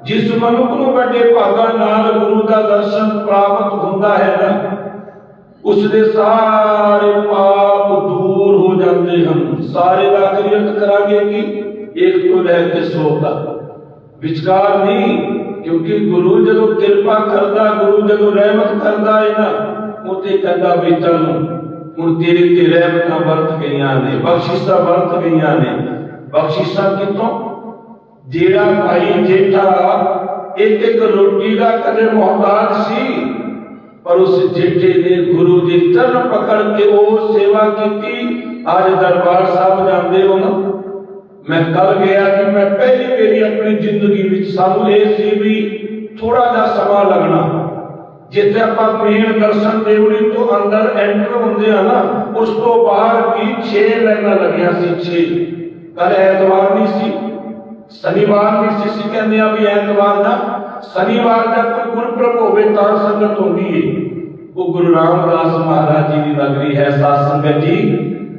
ਜਿਸ ਮਨੁੱਖ ਨੂੰ ਵੱਡੇ ਭਾਗਾਂ ਨਾਲ ਗੁਰੂ ਦਾ ਦਰਸ਼ਨ ਪ੍ਰਾਪਤ ਹੁੰਦਾ ਹੈ ਨਾ, ਉਸ ਦੇ ਸਾਰੇ ਪਾਪ ਦੂਰ ਹੋ ਜਾਂਦੇ ਹਨ। ਸਾਰੇ ਦਾ ਕ੍ਰਿਅਤ ਕਰਾਂਗੇ ਕਿ ਇੱਕ ਤੋਂ ਲੈ ਕੇ ਸੌ ਤੱਕ। ਵਿਚਕਾਰ ਨਹੀਂ, ਕਿਉਂਕਿ ਗੁਰੂ ਜਦੋਂ ਕਿਰਪਾ ਕਰਦਾ, ਗੁਰੂ ਜਦੋਂ ਰਹਿਮਤ ਕਰਦਾ ਹੈ ਨਾ, ਉਹ ਤੇ ਕਹਿੰਦਾ ਵੀ ਚੱਲ, ਹੁਣ ਤੇਰੇ ਤੇ ਰਹਿਮਤਾਂ ਵਰਤ ਗਈਆਂ ਨੇ, ਬਖਸ਼ਿਸ਼ਾਂ ਵਰਤ ਗਈਆਂ ਨੇ। ਬਖਸ਼ਿਸ਼ਾਂ ਕਿਤੋਂ ਜਿਹੜਾ ਭਾਈ ਜੇਠਾ ਇੱਕ ਇੱਕ ਰੋਟੀ ਦਾ ਕਦੇ ਮੁਹਤਾਜ ਸੀ, ਪਰ ਉਸ ਜੇਠੇ ਨੇ ਗੁਰੂ ਦੇ ਚਰਨ ਪਕੜ ਕੇ ਉਹ ਸੇਵਾ ਕੀਤੀ। ਅੱਜ ਦਰਬਾਰ ਸਾਹਿਬ ਜਾਂਦੇ ਹੋ ਨਾ। ਮੈਂ ਕੱਲ ਗਿਆ ਕਿ ਮੈਂ ਪਹਿਲੀ ਵਾਰੀ ਆਪਣੀ ਜ਼ਿੰਦਗੀ ਵਿੱਚ ਸਾਨੂੰ ਇਹ ਸੀ ਵੀ ਥੋੜਾ ਜਿਹਾ ਸਮਾਂ ਲੱਗਣਾ। ਜਿੱਥੇ ਆਪਾਂ ਮੇਨ ਦਰਸ਼ਨ ਦੇਵੜੀ ਤੋਂ ਅੰਦਰ ਐਂਟਰ ਹੁੰਦੇ ਆ ਨਾ, ਉਸ ਤੋਂ ਬਾਹਰ ਵੀ 6 ਲਾਈਨਾਂ ਲੱਗੀਆਂ ਸੀ 6 ਕੱਲ ਐਤਵਾਰ ਨਹੀਂ ਸੀ। ਸ਼ਨੀਵਾਰ ਵੀ ਸੀ ਸੀ ਕਹਿੰਦੇ ਆ ਵੀ ਐਤਵਾਰ ਦਾ ਸ਼ਨੀਵਾਰ ਦਾ ਕੋਈ ਗੁਰਪ੍ਰਭ ਹੋਵੇ ਤਾਂ ਸੰਗਤ ਹੁੰਦੀ ਏ ਉਹ ਗੁਰੂ ਰਾਮਦਾਸ ਮਹਾਰਾਜ ਜੀ ਦੀ ਨਗਰੀ ਹੈ ਸਾਧ ਸੰਗਤ ਜੀ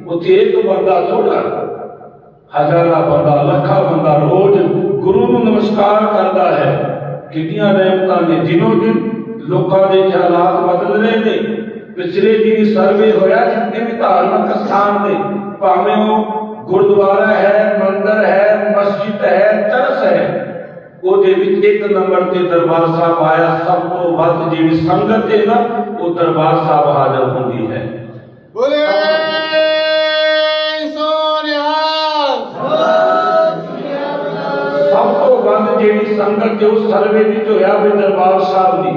ਉੱਥੇ ਇੱਕ ਬੰਦਾ ਥੋੜਾ ਹਜ਼ਾਰਾਂ ਬੰਦਾ ਲੱਖਾਂ ਬੰਦਾ ਰੋਜ਼ ਗੁਰੂ ਨੂੰ ਨਮਸਕਾਰ ਕਰਦਾ ਹੈ ਕਿੰਨੀਆਂ ਰਹਿਮਤਾਂ ਨੇ ਦਿਨੋਂ ਦਿਨ ਲੋਕਾਂ ਦੇ ਹਾਲਾਤ ਬਦਲ ਰਹੇ ਨੇ ਪਿਛਲੇ ਦਿਨ ਸਰਵੇ ਹੋਇਆ ਜਿੰਨੇ ਵੀ ਧਾਰਮਿਕ ਸਥਾਨ ਨੇ ਭਾਵੇਂ ਉਹ ਗੁਰਦੁਆਰਾ ਹੈ ਮੰਦਰ ਹੈ ਮਸਜਿਦ ਹੈ ਚਰਚ ਹੈ। ਉਹਦੇ ਵਿੱਚ ਇੱਕ ਨੰਬਰ ਤੇ ਦਰਬਾਰ ਸਾਹਿਬ ਆਇਆ ਸਭ ਤੋਂ ਵੱਧ ਜਿਹੜੀ ਸੰਗਤ ਹੈ ਨਾ ਉਹ ਦਰਬਾਰ ਸਾਹਿਬ ਹਾਜ਼ਰ ਹੁੰਦੀ ਹੈ। ਬੋਲੇ ਸੋਨਿਹਾਲ ਸਭ ਤੋਂ ਵੱਧ ਜਿਹੜੀ ਸੰਗਤ ਜੋ ਸਰਵੇ ਵਿੱਚ ਹੋਇਆ ਵੀ ਦਰਬਾਰ ਸਾਹਿਬ ਦੀ।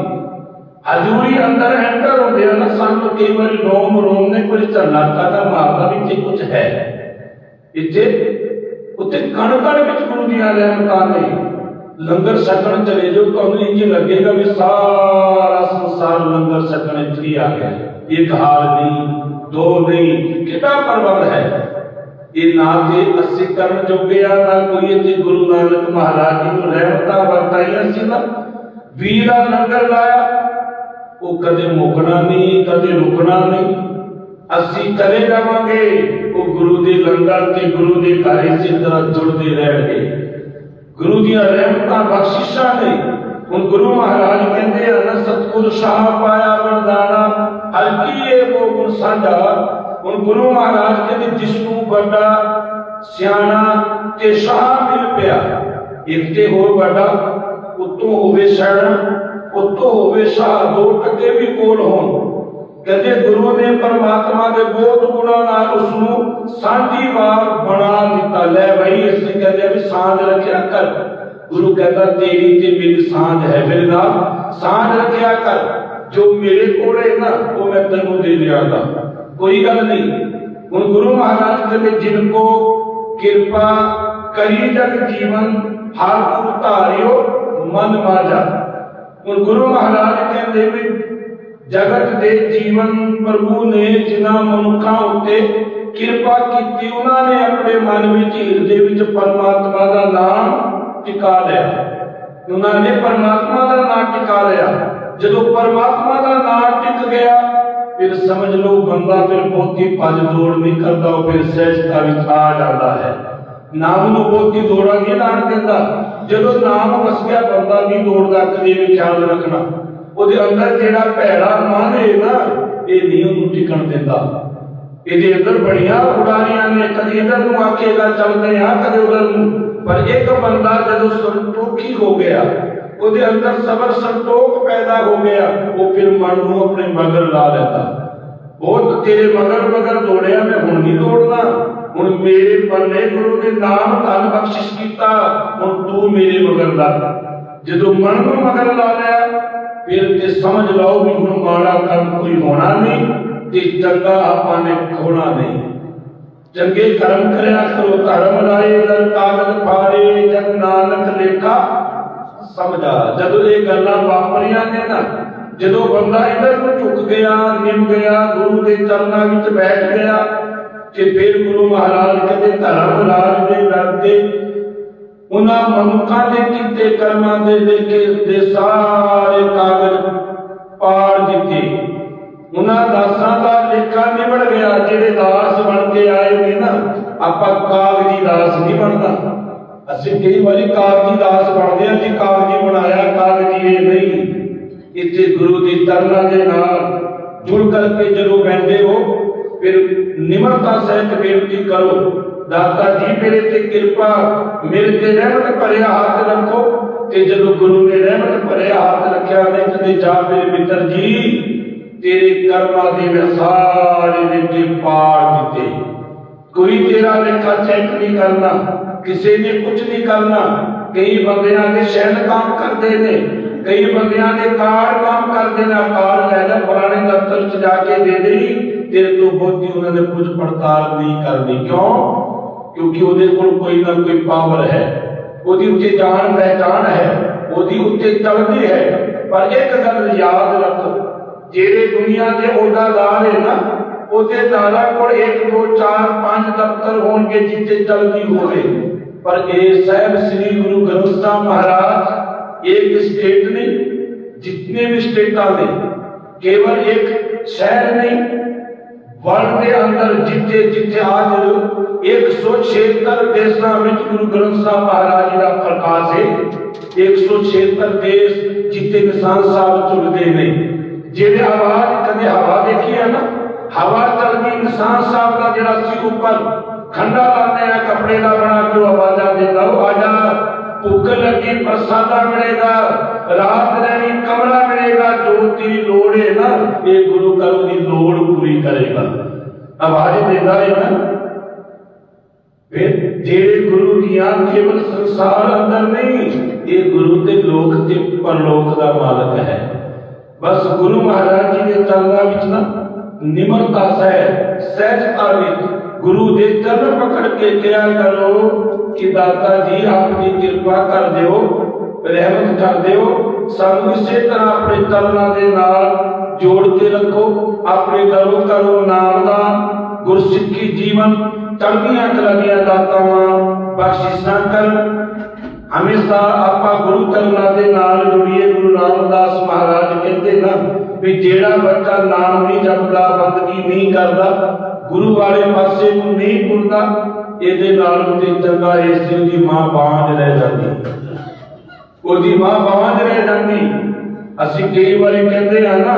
ਹਜ਼ੂਰੀ ਅੰਦਰ ਐਂਟਰ ਹੁੰਦੇ ਆ ਨਾ ਸਾਨੂੰ ਕਈ ਵਾਰੀ ਰੋਮ ਰੋਮ ਨੇ ਕੋਈ ਝਰਨਾਟਾ ਦਾ ਮਾਰਦਾ ਵੀ ਇੱਥੇ ਉੱਤੇ ਕਣ ਕਣ ਵਿੱਚ ਗੁਰੂ ਦੀਆਂ ਰਹਿਮਤਾਂ ਨੇ ਲੰਗਰ ਛਕਣ ਚਲੇ ਜੋ ਤੁਹਾਨੂੰ ਇੰਜ ਲੱਗੇਗਾ ਵੀ ਸਾਰਾ ਸੰਸਾਰ ਲੰਗਰ ਛਕਣ ਇੱਥੇ ਹੀ ਆ ਗਿਆ। ਇੱਕ ਹਾਲ ਨਹੀਂ ਦੋ ਨਹੀਂ ਕਿੰਨਾ ਪ੍ਰਬੰਧ ਹੈ। ਇਹ ਨਾ ਤੇ ਅਸੀਂ ਕਰਨ ਜੋਗੇ ਆ, ਨਾ ਕੋਈ ਇੱਥੇ ਗੁਰੂ ਨਾਨਕ ਮਹਾਰਾਜ ਜੀ ਨੂੰ ਰਹਿਮਤਾਂ ਵਰਤਾਈਆਂ ਸੀ ਨਾ। ਵੀਰਾ ਲੰਗਰ ਲਾਇਆ, ਉਹ ਕਦੇ ਮੁਕਣਾ ਨਹੀਂ, ਕਦੇ ਰੁਕਣਾ ਨਹੀਂ। ਅਸੀਂ ਚਲੇ ਜਾਵਾਂਗੇ, ਉਹ ਗੁਰੂ ਦੇ ਲੰਗਰ ਤੇ ਗੁਰੂ ਦੇ ਘਰ ਇਸੇ ਤਰ੍ਹਾਂ ਜੁੜਦੇ ਰਹਿਣਗੇ। ਗੁਰੂ ਦੀਆਂ ਰਹਿਮਤਾਂ ਬਖਸ਼ਿਸ਼ਾਂ ਨੇ। ਹੁਣ ਗੁਰੂ ਮਹਾਰਾਜ ਕਹਿੰਦੇ ਆ ਨਾ ਸਤਿਗੁਰ ਸ਼ਾਹ ਪਾਇਆ ਵਰਦਾਨਾ। ਹਲਕੀ ਇਹ ਉਹ ਗੁਣ ਸਾਡਾ ਹੁਣ ਗੁਰੂ ਮਹਾਰਾਜ ਕਹਿੰਦੇ, ਜਿਸ ਨੂੰ ਵੱਡਾ ਸਿਆਣਾ ਤੇ ਸ਼ਾਹ ਮਿਲ ਪਿਆ, ਇੱਕ ਤੇ ਹੋਰ ਵੱਡਾ, ਉਤੋਂ ਹੋਵੇ ਸਿਆਣਾ ਉਤੋਂ ਹੋਵੇ ਸ਼ਾਹ, ਦੋ ਟੱਕੇ ਵੀ ਕੋਲ ਹੋਣ। ਕਹਿੰਦੇ ਗੁਰੂ ਨੇ ਪਰਮਾਤਮਾ ਦੇ ਬਹੁਤ ਗੁਣਾਂ ਨਾਲ ਉਸ ਨੂੰ ਸਾਂਝੀਵਾਰ ਬਣਾ ਦਿੱਤਾ। ਲੈ ਬਈ, ਅਸੀਂ ਕਹਿੰਦੇ ਆ ਵੀ ਸਾਂਝ ਰੱਖਿਆ ਕਰ। ਗੁਰੂ ਕਹਿੰਦਾ, ਤੇਰੀ ਤੇ ਮੇਰੀ ਸਾਂਝ ਹੈ ਮੇਰੇ ਨਾਲ। ਸਾਂਝ ਰੱਖਿਆ ਕਰ। ਜੋ ਮੇਰੇ ਕੋਲ ਹੈ ਨਾ, ਉਹ ਮੈਂ ਤੈਨੂੰ ਦੇ ਦਿਆਂਗਾ ਕੋਈ ਗੱਲ ਨਹੀਂ। ਹੁਣ ਗੁਰੂ ਮਹਾਰਾਜ ਕਹਿੰਦੇ, ਜਿਨ ਕੋ ਕਿਰਪਾ ਕਰੀ ਜਗ ਜੀਵਨ, ਹਰ ਗੁਰ ਧਾਰਿਓ, ਮਨ ਮਾਜਾ। ਹੁਣ ਗੁਰੂ ਮਹਾਰਾਜ ਕਹਿੰਦੇ ਵੀ ਜਗਤ ਦੇ ਜੀਵਨ ਪ੍ਰਭੂ ਨੇ ਜਿਨ੍ਹਾਂ ਮਨੁੱਖਾਂ ਉੱਤੇ ਕਿਰਪਾ ਕੀਤੀ, ਉਹਨਾਂ ਨੇ ਆਪਣੇ ਮਨ ਵਿੱਚ ਹਿਰਦੇ ਵਿੱਚ ਪਰਮਾਤਮਾ ਦਾ ਨਾਮ ਟਿਕਾ ਲਿਆ। ਉਹਨਾਂ ਨੇ ਪਰਮਾਤਮਾ ਦਾ ਨਾਮ ਟਿਕਾ ਲਿਆ। ਜਦੋਂ ਪਰਮਾਤਮਾ ਦਾ ਨਾਮ ਟਿਕ ਗਿਆ, ਫਿਰ ਸਮਝ ਲਓ ਬੰਦਾ ਫਿਰ ਬਹੁਤੀ ਭੱਜ ਦੌੜ ਨਹੀਂ ਕਰਦਾ, ਉਹ ਫਿਰ ਸਹਿਜਤਾ ਵਿੱਚ ਆ ਜਾਂਦਾ ਹੈ। ਨਾਮ ਨੂੰ ਬਹੁਤੀ ਦੌੜਾਂ ਨਹੀਂ ਲਾਣ ਦਿੰਦਾ। ਜਦੋਂ ਨਾਮ ਵਸ ਗਿਆ, ਬੰਦਾ ਨਹੀਂ ਦੌੜਦਾ, ਕਦੇ ਵੀ ਖਿਆਲ ਰੱਖਣਾ। ਉਹਦੇ ਅੰਦਰ ਜਿਹੜਾ ਭੈੜਾ ਮਨ ਹੈ ਨਾ, ਇਹ ਨਹੀਂ ਉਹਨੂੰ ਟਿਕਣ ਦਿੰਦਾ। ਇਹਦੇ ਅੰਦਰ ਬੜੀਆਂ ਉਡਾਰੀਆਂ ਨੇ, ਕਦੀ ਇਧਰ ਨੂੰ ਆਖੇਗਾ ਚੱਲਦੇ ਆ ਕਦੇ ਉਧਰ ਨੂੰ। ਪਰ ਇੱਕ ਬੰਦਾ ਜਦੋਂ ਸੰਤੋਖੀ ਹੋ ਗਿਆ, ਉਹਦੇ ਅੰਦਰ ਸਬਰ ਸੰਤੋਖ ਪੈਦਾ ਹੋ ਗਿਆ, ਉਹ ਫਿਰ ਮਨ ਨੂੰ ਆਪਣੇ ਮਗਰ ਲਾ ਲੈਂਦਾ। ਬਹੁਤ ਤੇਰੇ ਮਗਰ ਮਗਰ ਦੌੜਿਆ, ਮੈਂ ਹੁਣ ਨਹੀਂ ਦੌੜਨਾ। ਹੁਣ ਮੇਰੇ ਪੱਲੇ ਗੁਰੂ ਨੇ ਨਾਮ ਧਨ ਬਖਸ਼ਿਸ਼ ਕੀਤਾ, ਹੁਣ ਤੂੰ ਮੇਰੇ ਮਗਰ ਲਾ। ਜਦੋਂ ਮਨ ਨੂੰ ਮਗਰ ਲਾ ਲਿਆ ਫਿਰ ਤੇ ਸਮਝ ਲਓ ਵੀ ਹੁਣ ਮਾੜਾ ਕੰਮ ਕੋਈ ਹੋਣਾ ਨਹੀਂ ਤੇ ਚੰਗਾ ਆਪਾਂ ਨੇ ਖੋਣਾ ਨਹੀਂ। ਚੰਗੇ ਕਰਮ ਕਰਿਆ ਕਰੋ, ਧਰਮ ਰਾਏ ਦਰ ਕਾਗਜ਼ ਫਾੜੇ ਜਨ ਨਾਨਕ ਲੇਖਾ। ਸਮਝਾ ਜਦੋਂ ਇਹ ਗੱਲਾਂ ਵਾਪਰੀਆਂ ਨੇ ਨਾ, ਜਦੋਂ ਬੰਦਾ ਇਹਨਾਂ ਨੂੰ ਝੁਕ ਗਿਆ, ਨਿਮ ਗਿਆ, ਗੁਰੂ ਦੇ ਚਰਨਾਂ ਵਿੱਚ ਬੈਠ ਗਿਆ ਕਿ ਫਿਰ ਗੁਰੂ ਮਹਾਰਾਜ ਕਹਿੰਦੇ ਧਰਮ ਰਾਜ ਦੇ ਦਰ ਤੇ ਉਹਨਾਂ ਮਨੁੱਖਾਂ ਦੇ ਕੀਤੇ ਕਰਮਾਂ ਦੇ ਲੇਖੇ ਦੇ ਸਾਰੇ ਕਾਗਜ਼ ਪਾੜ ਦਿੱਤੇ। ਉਹਨਾਂ ਦਾਸਾਂ ਦਾ ਲੇਖਾ ਨਿਬੜ ਗਿਆ, ਜਿਹੜੇ ਦਾਸ ਬਣ ਕੇ ਆਏ ਨੇ ਨਾ, ਆਪਾਂ ਕਾਗਜ਼ੀ ਦਾਸ ਨਹੀਂ ਬਣਦਾ। ਅਸੀਂ ਕਈ ਵਾਰੀ ਕਾਗਜ਼ੀ ਦਾਸ ਬਣਦੇ ਹਾਂ ਜੀ ਕਾਗਜ਼ੀ ਬਣਾਇਆ, ਕਾਗਜ਼ੀ ਇਹ ਨਹੀਂ। ਇੱਥੇ ਗੁਰੂ ਦੀ ਤਰਨਾ ਦੇ ਨਾਲ ਜੁੜ ਕਰਕੇ ਜਦੋਂ ਬੈਠਦੇ ਹੋ, ਫਿਰ ਨਿਮਰਤਾ ਸਹਿਤ ਬੇਨਤੀ ਕਰੋ ਦਾਤਾ ਜੀ ਮੇਰੇ ਤੇ ਕਿਰਪਾ, ਮੇਰੇ ਤੇ ਰਹਿਮਤ ਭਰਿਆ ਹੱਥ ਰੱਖੋ। ਤੇ ਜਦੋਂ ਗੁਰੂ ਨੇ ਰਹਿਮਤ ਭਰਿਆ ਹੱਥ ਰੱਖਿਆ ਨੇ ਕਦੇ ਜਾ ਮੇਰੇ ਮਿੱਤਰ ਜੀ, ਤੇਰੇ ਕਰਮਾਂ ਦੇ ਮੈਂ ਸਾਰੇ ਨਿੱਕੇ ਪਾੜ ਦਿੱਤੇ। ਕੋਈ ਤੇਰਾ ਲੇਖਾ ਚੈੱਕ ਨਹੀਂ ਕਰਨਾ, ਕਿਸੇ ਨੇ ਕੁਝ ਨਹੀਂ ਕਰਨਾ। ਕਈ ਬੰਦਿਆਂ ਦੇ ਸ਼ੈਨ ਕੰਮ ਕਰਦੇ ਨੇ, ਕਈ ਬੰਦਿਆਂ ਦੇ ਕਾਰ ਕੰਮ ਕਰਦੇ ਨੇ ਕਾਰ ਲੈ ਜਾ ਪੁਰਾਣੇ ਦਫ਼ਤਰ ਚ ਜਾ ਕੇ ਦੇ ਦੇਈ। ਤੇਰੇ ਤੋਂ ਬਹੁਤੀ ਉਹਨਾਂ ਨੇ ਕੁਝ ਪੜਤਾਲ ਨਹੀਂ ਕਰਨੀ। ਕਿਉਂ? ਕਿਉਂਕਿ ਉਹਦੇ ਕੋਲ ਕੋਈ ਨਾ ਕੋਈ ਪਾਵਰ ਹੈ। ਉਹਦੀ ਉੱਤੇ ਜਾਣ ਪਹਿਚਾਣ ਹੈ, ਉਹਦੀ ਉੱਤੇ ਚੱਲਦੀ ਹੈ। ਪਰ ਇੱਕ ਗੱਲ ਯਾਦ ਰੱਖੋ, ਜਿਹੜੇ ਦੁਨੀਆ ਦੇ ਅਹੁਦਾਦਾਰ ਹੈ ਨਾ, ਉਹਦੇ ਦਾਰਾ ਕੋਲ 1 2 4 5 ਦਫ਼ਤਰ ਹੋਣਗੇ ਜਿੱਥੇ ਚੱਲਦੀ ਹੋਵੇ। ਪਰ ਇਹ ਸਾਹਿਬ ਸ੍ਰੀ ਗੁਰੂ ਗ੍ਰੰਥ ਸਾਹਿਬ ਮਹਾਰਾਜ ਇੱਕ ਸਟੇਟ ਨਹੀਂ ਜਿੰਨੇ ਵੀ ਸਟੇਟਾਂ ਦੇ ਕੇਵਲ ਇੱਕ ਸ਼ਹਿਰ ਨਹੀਂ ਵਰਲਡ ਦੇ ਅੰਦਰ ਜਿੱਥੇ ਜਿੱਥੇ ਅੱਜ 176 ਦੇਸ਼ਾਂ ਵਿੱਚ ਗੁਰੂ ਗ੍ਰੰਥ ਸਾਹਿਬ ਮਹਾਰਾਜ ਜੀ ਦਾ ਪ੍ਰਕਾਸ਼ ਹੈ 176 ਦੇਸ਼ ਜਿੱਥੇ ਨਿਸ਼ਾਨ ਸਾਹਿਬ ਝੁਲਦੇ ਨੇ। ਜਿਹੜੇ ਆਵਾਜ਼ ਕਦੇ ਹਵਾ ਦੇਖੀ ਹੈ ਨਾ? ਹਵਾ ਚੱਲਦੀ, ਨਿਸ਼ਾਨ ਸਾਹਿਬ ਦਾ ਜਿਹੜਾ ਸੀ ਉੱਪਰ ਖੰਡਾ ਲਾਉਂਦੇ ਆ, ਕੱਪੜੇ ਦਾ ਬਣਾ ਕੇ ਆਵਾਜ਼ਾਂ ਦਿੰਦਾ, ਉਹ ਆਜਾ। ਭੁੱਖ ਲੱਗੀ, ਪ੍ਰਸਾਦਾ ਮਿਲੇਗਾ, ਰਾਤ ਰਹਿਣੀ, ਕਮਰਾ ਮਿਲੇਗਾ, ਜੋ ਤੇਰੀ ਲੋੜ ਹੈ ਨਾ, ਇਹ ਗੁਰੂ ਕਰਮ ਦੀ ਲੋੜ ਪੂਰੀ ਕਰੇਗਾ। ਆਵਾਜ਼ ਦਿੰਦਾ ਹੈ ਨਾ। ਫਿਰ ਜਿਹੜੇ ਗੁਰੂ ਦੀਆਂ ਕੇਵਲ ਸੰਸਾਰ ਅੰਦਰ ਨਹੀਂ, ਇਹ ਗੁਰੂ ਤੇ ਲੋਕ ਤੇ ਪਰਲੋਕ ਦਾ ਮਾਲਕ ਹੈ। ਬਸ ਗੁਰੂ ਮਹਾਰਾਜ ਜੀ ਦੇ ਚਰਨਾਂ ਵਿੱਚ ਨਾ ਨਿਮਰਤਾ ਸਹਿ ਸਹਿਜਤਾ ਵਿੱਚ ਗੁਰੂ ਦੇ ਚਰਨ ਪਕੜ ਕੇ ਕਿਹਾ ਕਰੋ ਕਿ ਦਾਤਾ ਜੀ ਆਪਣੀ ਕਿਰਪਾ ਕਰ ਦਿਓ, ਰਹਿਮਤ ਕਰ ਦਿਓ। ਸਾਨੂੰ ਇਸੇ ਤਰ੍ਹਾਂ ਆਪਣੇ ਚਰਨਾਂ ਦੇ ਨਾਲ ਜੋੜ ਕੇ ਰੱਖੋ, ਆਪਣੇ ਦਰੋ ਕਰੋ ਨਾਮ ਦਾ ਗੁਰਸਿੱਖੀ ਜੀਵਨ, ਚੜ੍ਹਦੀਆਂ ਕਲਾ ਦਾਤਾਵਾਂ ਬਖਸ਼ਿਸ਼ਾਂ ਕਰ ਹਮੇਸ਼ਾ ਆਪਾਂ ਗੁਰੂ ਚਰਨਾਂ ਦੇ ਨਾਲ ਜੁੜੀਏ, ਗੁਰੂ ਰਾਮਦਾਸ ਮਹਾਰਾਜ ਕਹਿੰਦੇ ਨਾ ਵੀ ਜਿਹੜਾ ਬੱਚਾ ਨਾਮ ਨਹੀਂ ਜਪਦਾ, ਬੰਦਗੀ ਨਹੀਂ ਕਰਦਾ ਗੁਰੂ ਵਾਲੇ ਪਾਸੇ ਨੂੰ ਨਹੀਂ ਟੁਰਦਾ ਇਹਦੇ ਨਾਲ ਤੇ ਚੰਗਾ ਇਸ ਦੀ ਉਹਦੀ ਮਾਂ ਬਾਂਝ ਰਹਿ ਜਾਂਦੀ। ਉਹਦੀ ਮਾਂ ਬਾਂਝ ਰਹਿ ਜਾਂਦੀ। ਅਸੀਂ ਕਈ ਵਾਰੀ ਕਹਿੰਦੇ ਆ ਨਾ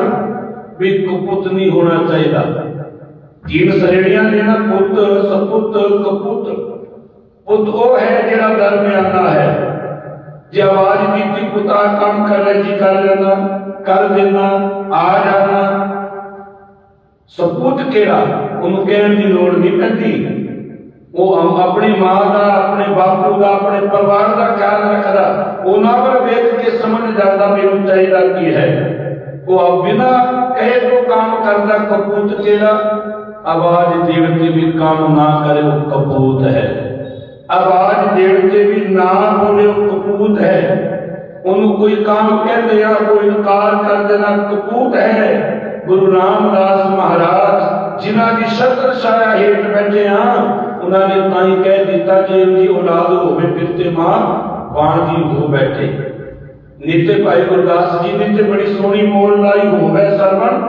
ਵੀ ਕਪੁੱਤ ਨਹੀਂ ਹੋਣਾ ਚਾਹੀਦਾ। ਜੀਨ ਸਰੇੜੀਆਂ ਨੇ ਨਾ ਪੁੱਤ, ਸਪੁੱਤ, ਕਪੁੱਤ। ਪੁੱਤ ਉਹ ਹੈ ਜਿਹੜਾ ਦਰਮਿਆਨਾ ਹੈ। ਜੇ ਆਵਾਜ਼ ਦਿੱਤੀ ਪੁੱਤਾ ਕੰਮ ਕਰ ਰਿਹਾ, ਜੀ ਕਰ ਲੈਣਾ ਕਰ ਦੇਣਾ ਆ ਜਾਣਾ ਸਪੁੱਤ ਕਿਹੜਾ? ਉਹਨੂੰ ਕਹਿਣ ਦੀ ਲੋੜ ਨਹੀਂ ਪੈਂਦੀ। ਉਹ ਆਪ- ਆਪਣੀ ਮਾਂ ਦਾ, ਆਪਣੇ ਬਾਪੂ ਦਾ, ਆਪਣੇ ਪਰਿਵਾਰ ਦਾ ਖਿਆਲ ਰੱਖਦਾ। ਉਹਨਾਂ ਵੱਲ ਵੇਖ ਕੇ ਸਮਝ ਜਾਂਦਾ ਮੈਨੂੰ ਚਾਹੀਦਾ ਕੀ ਹੈ। ਉਹ ਆਪ ਬਿਨਾ ਕਹੇ ਤੋਂ ਕੰਮ ਕਰਦਾ ਕਪੂਤ ਕਿਹੜਾ ਆਵਾਜ਼ ਦੇਣ ਤੇ ਵੀ ਕੰਮ ਨਾ ਕਰੇ ਉਹ ਕਪੂਤ ਹੈ। ਆਵਾਜ਼ ਦੇਣ ਤੇ ਵੀ ਨਾ ਬੋਲੇ ਉਹ ਕਪੂਤ ਹੈ। ਉਹਨੂੰ ਕੋਈ ਕੰਮ ਕਹਿੰਦੇ ਆ ਕੋਈ ਇਨਕਾਰ ਕਰ ਦੇਣਾ ਕਪੂਤ ਹੈ। ਗੁਰੂ ਰਾਮਦਾਸ ਮਹਾਰਾਜ ਜਿਨ੍ਹਾਂ ਦੀ ਸ਼ਤਰ ਛਾਇਆ ਹੇਠ ਬੈਠੇ ਆ ਉਹਨਾਂ ਨੇ ਤਾਂ ਹੀ ਕਹਿ ਦਿੱਤਾ ਜੇ ਉਹਦੀ ਔਲਾਦ ਹੋਵੇ ਫਿਰ ਤੇ ਮਾਂ ਬਾਣਦੀ ਹੋ ਬੈਠੇ। ਨੀਤੇ ਭਾਈ ਗੁਰਦਾਸ ਜੀ ਨੇ ਤੇ ਬੜੀ ਸੋਹਣੀ ਮੋਲ ਲਾਈ ਹੋਵੇ ਸਰਵਣ।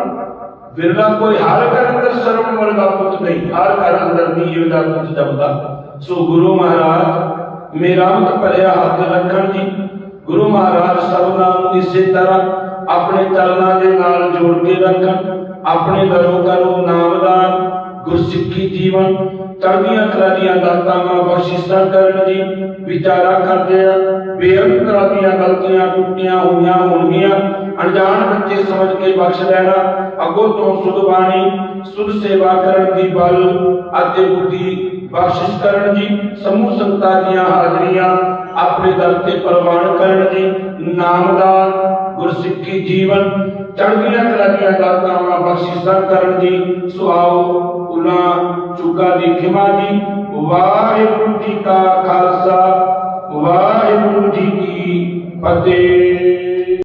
ਬਿਰਲਾ ਕੋਈ ਹਰ ਘਰ ਅੰਦਰ ਸਰਵਣ ਵਰਗਾ ਪੁੱਤ ਨਹੀਂ, ਹਰ ਘਰ ਅੰਦਰ ਨਹੀਂ ਇਹਦਾ ਪੁੱਤ ਜਪਦਾ ਸੋ ਗੁਰੂ ਮਹਾਰਾਜ, ਮੇਰਾ ਮਤ ਭਰਿਆ ਹੱਥ ਰੱਖਣ ਜੀ। ਗੁਰੂ ਮਹਾਰਾਜ ਸਭਨਾਂ ਨੂੰ ਇਸੇ ਤਰ੍ਹਾਂ ਆਪਣੇ ਚਰਨਾਂ ਦੇ ਨਾਲ ਜੋੜ ਕੇ ਰੱਖਣ। ਆਪਣੇ ਘਰੋਂ ਘਰੋਂ ਨਾਮਦਾਨ, ਗੁਰਸਿੱਖੀ ਜੀਵਨ ਚੜ੍ਹਦੀਆਂ ਕਲਾ ਦੀਆਂ ਦਾਤਾਂ ਬਖਸ਼ਿਸ਼ਾਂ ਕਰਨ ਦੀ ਵਿਚਾਰਾ ਕਰਦੇ ਆ ਬੇਅੰਤ ਤਰ੍ਹਾਂ ਗਲਤੀਆਂ ਟੁੱਟੀਆਂ ਹੋਈਆਂ ਹੋਣਗੀਆਂ ਅਣਜਾਣ ਬੱਚੇ ਸਮਝ ਕੇ ਬਖਸ਼ ਲੈਣਾ, ਅੱਗੋਂ ਤੋਂ ਸੁਧ ਬਾਣੀ, ਸੁਧ ਸੇਵਾ ਕਰਨ ਦੀ ਬਲ ਅਤੇ ਬੁੱਧੀ ਬਖਸ਼ਿਸ਼ ਕਰਨ ਦੀ, ਸਮੂਹ ਸੰਗਤਾਂ ਦੀਆਂ ਹਾਜ਼ਰੀਆਂ ਆਪਣੇ ਦਰ ਤੇ ਪ੍ਰਵਾਨ ਕਰਨ ਦੀ, ਨਾਮਦਾਨ ਗੁਰਸਿੱਖੀ ਜੀਵਨ ਚੜ੍ਹਦੀਆਂ ਕਲਾ ਦੀਆਂ ਦਾਤਾਂ ਬਖਸ਼ਿਸ਼ਾਂ ਕਰਨ ਦੀ। ਸੁਆਓ ਉਲਾ ਚੁਕਾ ਦੀ ਖਿਮਾ ਜੀ ਵਾਹਿਗੁਰੂ ਜੀ ਕਾ ਖਾਲਸਾ, ਵਾਹਿਗੁਰੂ ਜੀ ਕੀ ਫਤਿਹ।